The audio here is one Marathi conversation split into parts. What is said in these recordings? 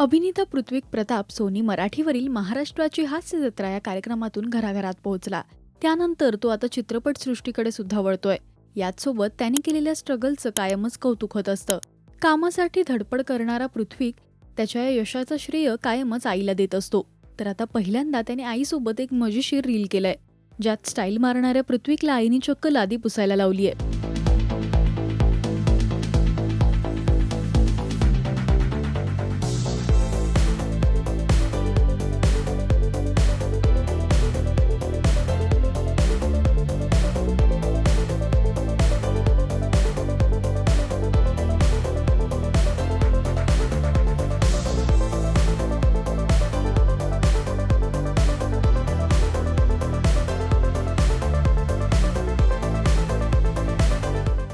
अभिनेता पृथ्वी प्रताप सोनी मराठीवरील महाराष्ट्राची हास्य जत्रा या कार्यक्रमातून घराघरात पोहोचला. त्यानंतर तो आता चित्रपट सृष्टीकडे सुद्धा वळतोय. याचसोबत त्याने केलेल्या स्ट्रगलचं कायमच कौतुक होत असतं. कामासाठी धडपड करणारा पृथ्वी त्याच्या या यशाचं श्रेय कायमच आईला देत असतो. तर आता पहिल्यांदा त्याने आईसोबत एक मजेशीर रील केलंय ज्यात स्टाईल मारणाऱ्या पृथ्वीकला आईने चक्क लादी पुसायला लावली आहे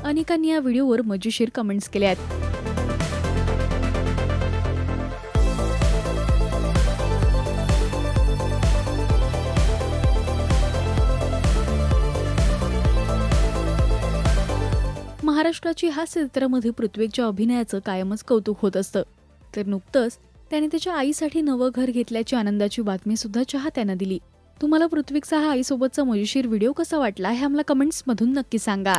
अनेकांनी या व्हिडिओवर मजेशीर कमेंट्स केल्या आहेत. महाराष्ट्राची हास्य चित्रामध्ये पृथ्वीच्या अभिनयाचं कायमच कौतुक होत असतं. तर नुकतंच त्याने त्याच्या आईसाठी नवं घर घेतल्याची आनंदाची बातमी सुद्धा चाहत्यांना दिली. तुम्हाला पृथ्वीचा हा आईसोबतचा मजेशीर व्हिडिओ कसा वाटला हे आम्हाला कमेंट्समधून नक्की सांगा.